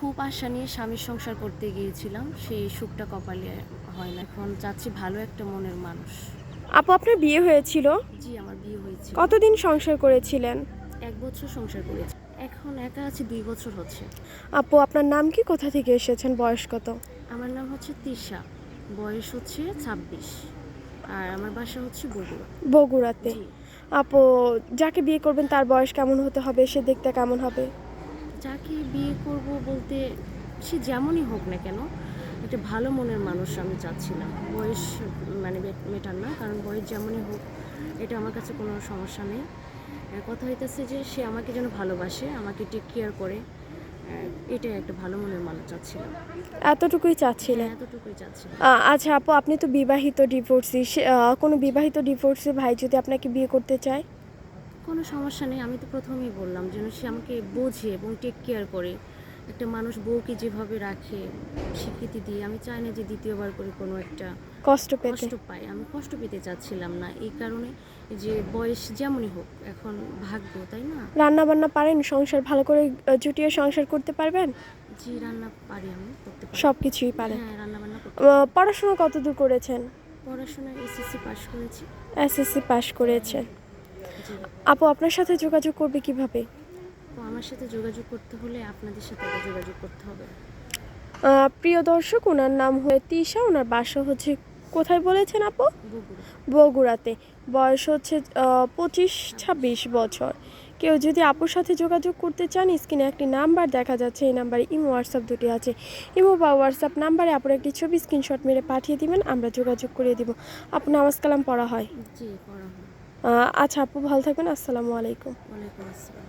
খুব আশা নিয়ে স্বামীর সংসার করতে গিয়েছিলাম সেই সুখটা কপালে হয় না। এখন চাচ্ছি ভালো একটা মনের মানুষ। আপু আপনার বিয়ে হয়েছিল? জি আমার বিয়ে হয়েছে কতদিন সংসার করেছিলেন? এক বছর সংসার করেছি। এখন একা আছি দুই বছর হচ্ছে। আপু আপনার নাম কি? কোথা থেকে এসেছেন? বয়স কত? আমার নাম হচ্ছে তিশা। বয়স হচ্ছে ছাব্বিশ। আর আমার বাসা হচ্ছে বগুড়া। বগুড়াতে। আপু যাকে বিয়ে করবেন তার বয়স কেমন হতে হবে? সে দেখতে কেমন হবে? যাকে বিয়ে করব বলতে সে যেমনই হোক না কেন একটা ভালো মনের মানুষ আমি চাচ্ছিলাম বয়স মানে মেটার না কারণ বয়স যেমনই হোক এটা আমার কাছে কোনো সমস্যা নেই। কথা হইতেছে যে সে আমাকে যেন ভালোবাসে আমাকে টেক কেয়ার করে এটাই একটা ভালো মনের মানুষ চাচ্ছিলাম। এতটুকুই চাচ্ছিলেন এতটুকুই চাচ্ছিলাম। আচ্ছা আপু আপনি তো বিবাহিত ডিভোর্সি কোনো বিবাহিত ডিভোর্সি ভাই যদি আপনাকে বিয়ে করতে চায়? কোনো সমস্যা নেই আমি তো প্রথমেই বললাম যেন সে আমাকে বোঝে এবং টেক কেয়ার করে। একটা মানুষ বউকে যেভাবে রাখে স্বীকৃতি দিয়ে আমি চাই না যে দ্বিতীয়বার করে কোনো একটা কষ্ট কষ্ট পাই। আমি কষ্ট পেতে চাচ্ছিলাম না এই কারণে যে বয়স যেমনই হোক এখন ভাগ্য তাই না? রান্না বান্না পারেন সংসার ভালো করে জুটিয়ে সংসার করতে পারবেন? জি রান্না পারি আমি করতে পারি। সব কিছুই পারেন। হ্যাঁ রান্না বান্না করতে পড়াশোনা কতদূর করেছেন? পড়াশোনা এসএসসি পাস করেছি। এসএসসি পাশ করেছেন। জি আপু আপনার সাথে যোগাযোগ করবে কীভাবে? তো আমার সাথে যোগাযোগ করতে হলে আপনাদের সাথে আগে যোগাযোগ করতে হবে। প্রিয় দর্শক ওনার নাম হয়ে তিশা ওনার বাসা হচ্ছে কোথায় বলেছেন আপু? বগুড়া। বগুড়াতে। বয়স হচ্ছে পঁচিশ ছাব্বিশ বছর। কেউ যদি আপুর সাথে যোগাযোগ করতে চান স্ক্রিনে একটি নাম্বার দেখা যাচ্ছে এই নাম্বারে ইমো হোয়াটসঅ্যাপ দুটি আছে। ইমো বা হোয়াটসঅ্যাপ নাম্বারে আপুর একটি ছবি স্ক্রিনশট মেরে পাঠিয়ে দিবেন আমরা যোগাযোগ করিয়ে দিব। আপু নামাজ কালাম পড়া হয়? জি পড়া হয়। আচ্ছা আপু ভালো থাকবেন। আসসালামু আলাইকুম। আসসালাম।